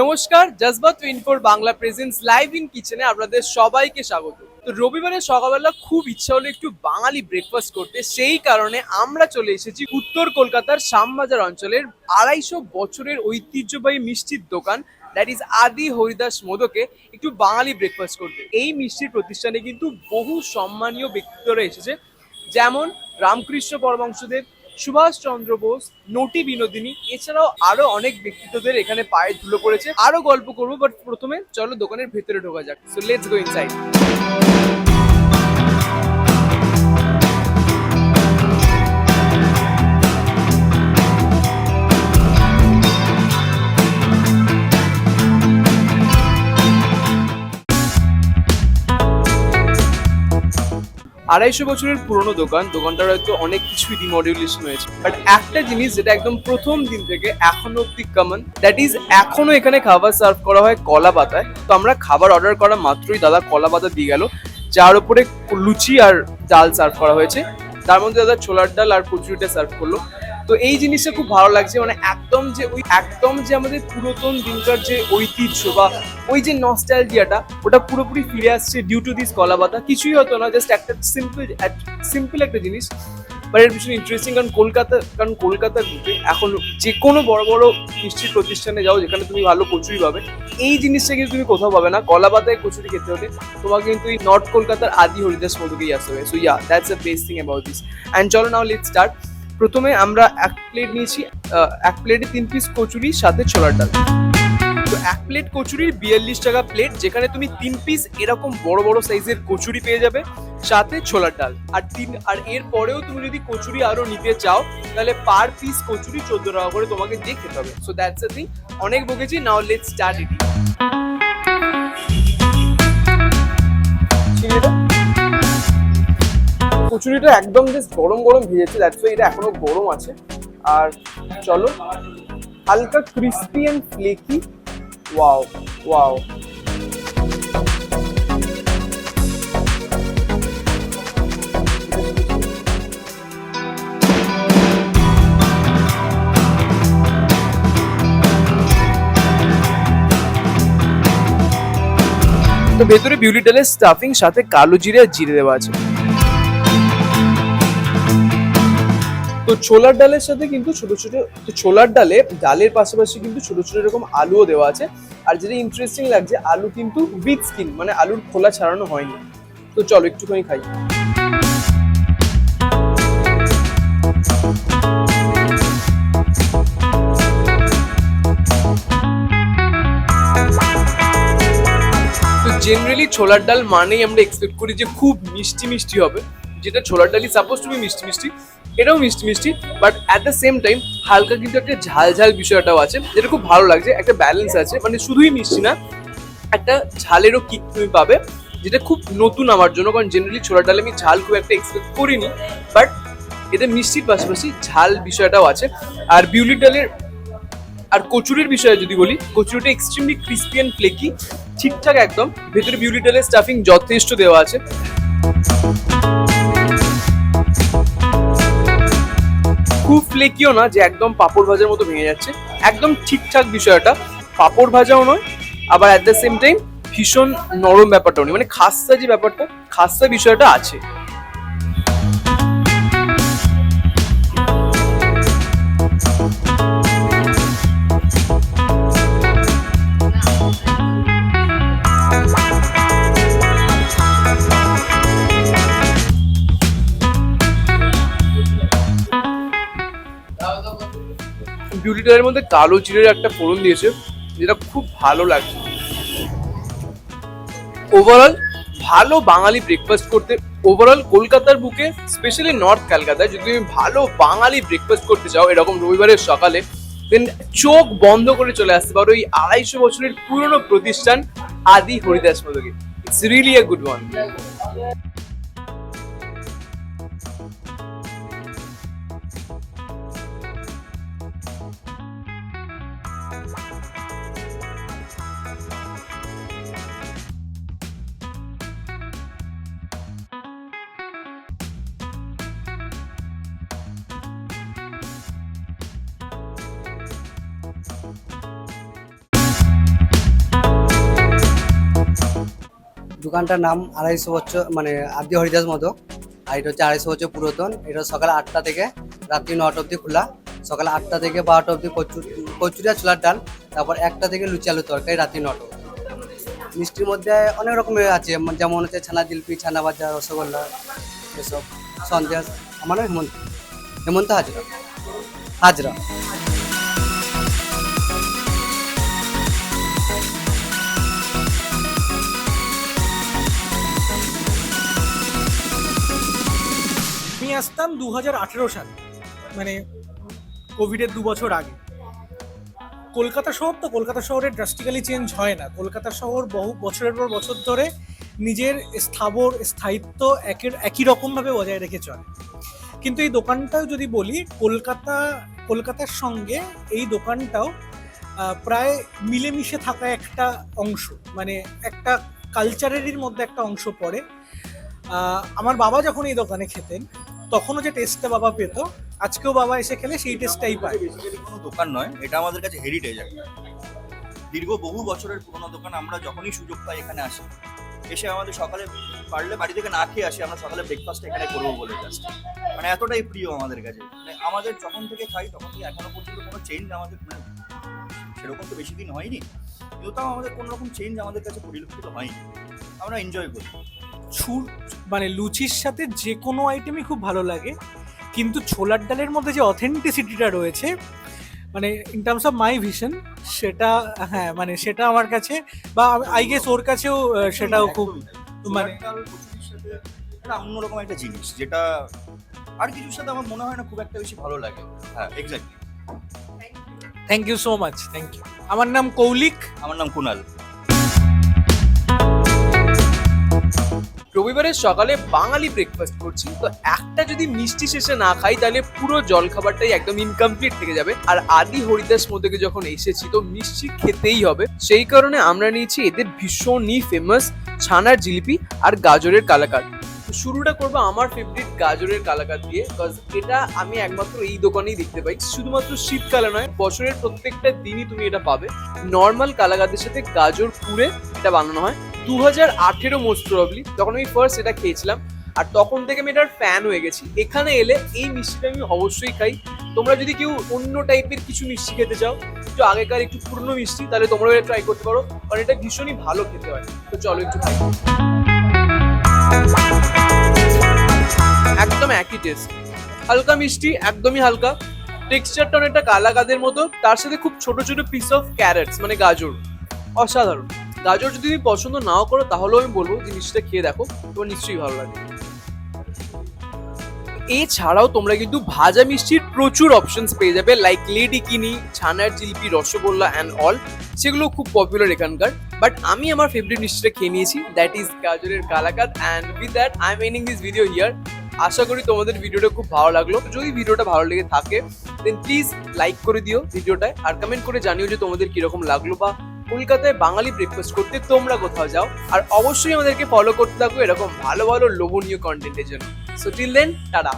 নমস্কার Jazba twenty Bangla presents live in কিচেনে আপনাদের সবাইকে স্বাগত। তো রবিবারে সকালবেলা খুব ইচ্ছা হলো একটু বাঙালি ব্রেকফাস্ট করতে, সেই কারণে আমরা চলে এসেছি উত্তর কলকাতার শ্যামবাজার অঞ্চলের আড়াইশো বছরের ঐতিহ্যবাহী মিষ্টির দোকান দ্যাট ইজ আদি হরিদাস মোদকে একটু বাঙালি ব্রেকফাস্ট করতে। এই মিষ্টির প্রতিষ্ঠানে কিন্তু বহু সম্মানীয় ব্যক্তিত্বরা এসেছে, যেমন রামকৃষ্ণ পরমংশদেব সুভাষচন্দ্র বোস, নটি বিনোদিনী, এছাড়াও আরও অনেক ব্যক্তিত্বদের এখানে পায়ে ধুলো পড়েছে। আরও গল্প করব বাট প্রথমে চলো দোকানের ভেতরে ঢোকা যাক। সো লেটস গো ইনসাইড আড়াইশো বছরের পুরনো দোকান, দোকানটার হয়তো অনেক কিছু রিমডুলেশন হয়েছে। বাট একটা জিনিস যেটা একদম প্রথম দিন থেকে এখনও অব্দি কমন দ্যাট ইজ এখনও এখানে খাবার সার্ভ করা হয় কলা পাতায়। তো আমরা খাবার অর্ডার করা মাত্রই দাদা কলা পাতা দিয়ে গেল, যার উপরে লুচি আর ডাল সার্ভ করা হয়েছে। তার মধ্যে দাদা ছোলার ডাল আর কচুরিটা সার্ভ করল। তো এই জিনিসটা খুব ভালো লাগছে মানে একদম যে ওই, একদম যে আমাদের পুরাতন দিনকার যে ঐতিহ্য বা ওই যে নস্টালজিয়াটা ওটা পুরোপুরি ফিরে আসছে ডিউ টু দিস কলাপাতা। কিছুই হতো না জাস্ট একটা সিম্পল সিম্পল একটা জিনিস। বাট এর পিছনে ইন্টারেস্টিং কারণ কলকাতা, কারণ কলকাতার বুকে এখন যে কোনো বড় বড় মিষ্টির প্রতিষ্ঠানে যাও, যেখানে তুমি ভালো কচুরি পাবে। এই জিনিসটা কিন্তু তুমি কোথাও পাবে না কলা পাতায় কচুরি খেতে হলে তোমাকে কিন্তু এই নর্থ কলকাতার আদি হরিদাস মধুকেই আসতে হবে। So yeah that's the best thing about this and চলো নাও লেট স্টার্ট প্রথমে আমরা এক প্লেট নিয়েছি এক প্লেটে তিন পিস কচুরি সাথে ছোলার ডাল। তো এক প্লেট কচুরির বিয়াল্লিশ টাকা প্লেট যেখানে তুমি তিন পিস এরকম বড় বড় সাইজের কচুরি পেয়ে যাবে, সাথে ছোলার ডাল। আর তিন, আর এর পরেও তুমি যদি কচুরি আরও নিতে চাও, তাহলে পার পিস কচুরি চোদ্দ টাকা করে তোমাকে দিয়ে খেতে হবে। সো দ্যাটস আ থিং অনেক বকেছি নাও লেট স্টার্ট ইটিং কচুরিটা একদম জাস্ট গরম গরম ভেজেছে দ্যাটস ওয়াই এটা এখনও গরম আছে। আর চলো, হালকা crispy and flaky wow wow তো ভেতরে বিউলি ডালের স্টাফিং সাথে কালো জিরে আর জিরে দেওয়া আছে। তো ছোলার ডালের সাথে কিন্তু ছোট ছোট ছোলার ডালে, ডালের পাশাপাশি কিন্তু ছোট ছোট এরকম আলুও দেওয়া আছে। আর যেটা ইন্টারেস্টিং লাগছে, আলু কিন্তু উইথ স্কিন মানে আলুর খোলা ছাড়ানো হয়নি। তো চলো একটুখানি খাই। জেনারেলি ছোলার ডাল মানেই আমরা এক্সপেক্ট করি যে খুব মিষ্টি মিষ্টি হবে। যেটা ছোলার ডালি সাপোজ তুমি মিষ্টি মিষ্টি, এটাও মিষ্টি মিষ্টি but at the same time হালকা কিন্তু একটা ঝাল ঝাল বিষয়টাও আছে, যেটা খুব ভালো লাগছে, একটা ব্যালেন্স আছে মানে শুধুই মিষ্টি না, একটা ঝালেরও কিক তুমি পাবে, যেটা খুব নতুন আমার জন্য, কারণ জেনারেলি ছোলার ডালে আমি ঝাল খুব একটা এক্সপেক্ট করিনি বাট এতে মিষ্টির পাশাপাশি ঝাল বিষয়টাও আছে, আর বিউলির ডালের, আর কচুরির বিষয়ে যদি বলি, কচুরিটা এক্সট্রিমলি ক্রিস্পি অ্যান্ড ফ্লেকি ঠিকঠাক একদম, ভেতরে বিউলি ডালের স্টাফিং যথেষ্ট দেওয়া আছে। খুব ফ্লেকিও না, যে একদম পাপড় ভাজার মতো ভেঙে যাচ্ছে। একদম ঠিকঠাক বিষয়টা। পাপড় ভাজাও নয়, আবার অ্যাট দ্য সেম টাইম ভীষণ নরম ব্যাপারটাও নেই মানে খাস্তা যে ব্যাপারটা, খাস্তা বিষয়টা আছে। ডালের মধ্যে কালো জিরের একটা ফোড়ন দিয়েছে, যেটা খুব ভালো লাগছে। ওভারঅল ভালো বাঙালি ব্রেকফাস্ট করতে ওভারঅল কলকাতার বুকে স্পেশালি নর্থ কলকাতায়, যদি তুমি ভালো বাঙালি ব্রেকফাস্ট করতে চাও, এরকম রবিবারের সকালে দেন চোখ বন্ধ করে চলে আসতে পারো এই আড়াইশো বছরের পুরনো প্রতিষ্ঠান আদি Haridas মদকে it's really a good one দোকানটার নাম আড়াইশো বছর মানে আদি হরিদাস মতো আর এটা হচ্ছে আড়াইশো বছর পুরাতন। এটা সকাল আটটা থেকে রাত্রি নটা অবধি খোলা। সকাল আটটা থেকে বারোটা অবধি কচুরি আর ছোলার ডাল। তারপর একটা থেকে লুচি আলু তরকারি রাত্রি নটা মিষ্টির মধ্যে অনেক রকমের আছে। যেমন- হচ্ছে ছানা জিলপি, ছানা ভাজা, রসগোল্লা, এসব। সন্দেশ, আমার হেমন্ত। হেমন্ত হাজরা। হাজরা। আসতাম দু হাজার আঠেরো সালে মানে কোভিডের দু বছর আগে। কলকাতা শহর তো কলকাতা শহরে ড্রাস্টিক্যালি চেঞ্জ হয় না। কলকাতা শহর বহু বছরের পর বছর ধরে নিজের স্থাবর, স্থায়িত্ব একের, একই রকমভাবে বজায় রেখে চলে। কিন্তু এই দোকানটাও যদি বলি, কলকাতা, কলকাতার সঙ্গে এই দোকানটাও প্রায় মিলেমিশে থাকা একটা অংশ মানে একটা কালচারেরই মধ্যে একটা অংশ পড়ে। আমার বাবা যখন এই দোকানে খেতেন তখনও যে টেস্টটা বাবা পেতো, আজকেও বাবা এসে খেলে সেই টেস্টটাই পায়। কোনো দোকান নয়, এটা আমাদের কাছে হেরিটেজ একটা। দীর্ঘ বহু বছরের পুরোনো দোকান আমরা যখনই সুযোগ পাই এখানে আসি, এসে আমাদের সকালে পারলে বাড়ি থেকে না খেয়ে আসি, আমরা সকালে ব্রেকফাস্ট এখানে করব বলে জাস্ট মানে এতটাই প্রিয় আমাদের কাছে। মানে আমাদের যখন থেকে খাই, তখন থেকে এখনও পর্যন্ত কোনো চেঞ্জ আমাদের মানে সেরকম তো বেশি দিন হয়নি কিন্তু তাও আমাদের কোনো রকম চেঞ্জ আমাদের কাছে পরিলক্ষিত হয়নি। আমরা এনজয় করি। ছুর মানে লুচির সাথে যে কোনো আইটেমই খুব ভালো লাগে। কিন্তু ছোলার ডালের মধ্যে যে অথেন্টিসিটিটা রয়েছে মানে in terms of my vision সেটা হ্যাঁ মানে সেটা আমার কাছে বা আই গেস ওর কাছেও সেটাও খুব মানে অন্যরকম একটা জিনিস যেটা আর কিছুর সাথে আমার মনে হয় না খুব একটা বেশি ভালো লাগে। হ্যাঁ exactly thank you so much thank you আমার নাম কৌলিক। আমার নাম কুনাল। রবিবারের সকালে বাঙালি ব্রেকফাস্ট করছি। তো একটা যদি মিষ্টি শেষে না খাই, তাহলে পুরো জল খাবারটাই একদম ইনকমপ্লিট থেকে যাবে। আর আদি হরিদাস মোদকে যখন এসেছি, তো মিষ্টি খেতেই হবে। সেই কারণে আমরা নিয়েছি এদের ভীষণই ফেমাস ছানার জিলিপি আর গাজরের কালাকাত শুরুটা করব আমার ফেভারিট গাজরের কালাকাত দিয়ে বিকজ এটা আমি একমাত্র এই দোকানেই দেখতে পাই। শুধুমাত্র শীতকালে নয়, বছরের প্রত্যেকটা দিনই তুমি এটা পাবে। নর্মাল কালাকাতের সাথে গাজর পুড়ে এটা বানানো হয়। দু হাজার আঠেরো মোস্ট প্রবলি তখন আমি ফার্স্ট এটা খেয়েছিলাম। আর তখন থেকে আমি এটার ফ্যান হয়ে গেছি। এখানে এলে এই মিষ্টিটা আমি অবশ্যই খাই। তোমরা যদি কেউ অন্য টাইপের কিছু মিষ্টি খেতে চাও, একটু আগেকার একটু পুরনো মিষ্টি, তাহলে তোমরা এটা ট্রাই করতে পারো। কারণ এটা ভীষণই ভালো খেতে হয়। তো চলো একটু খাই। একদম একই টেস্ট হালকা মিষ্টি, একদমই হালকা। টেক্সচারটা অনেকটা কালাকাদের মতো। তার সাথে খুব ছোট ছোট পিস অফ ক্যারেটস মানে গাজর। অসাধারণ। গাজর যদি তুমি পছন্দ নাও করো, তাহলেও আমি বলব জিনিসটা খেয়ে দেখো, তোমার নিশ্চয়ই ভালো লাগবে। এছাড়াও তোমরা কিন্তু ভাজা মিষ্টির প্রচুর অপশনস পেয়ে যাবে লাইক লেডি কিনি, ছানার জিলিপি, রসগোল্লা অ্যান্ড অল সেগুলো খুব পপুলার এখানকার। বাট আমি আমার ফেভারিট মিষ্টিটা খেয়ে নিয়েছি দ্যাট ইজ গাজরের কালাকাত and with that I am ending this video here আশা করি তোমাদের ভিডিওটা খুব ভালো লাগল। যদি ভিডিওটা ভালো লেগে থাকে দেন প্লিজ লাইক করে দিও ভিডিওটায় আর কমেন্ট করে জানিও যে তোমাদের কীরকম লাগল বা কলকাতায় বাঙালি ব্রেকফাস্ট করতে তোমরা কোথাও যাও, আর অবশ্যই আমাদেরকে ফলো করতে থাকো এরকম ভালো ভালো লোভনীয় কন্টেন্টের জন্য। So till then tata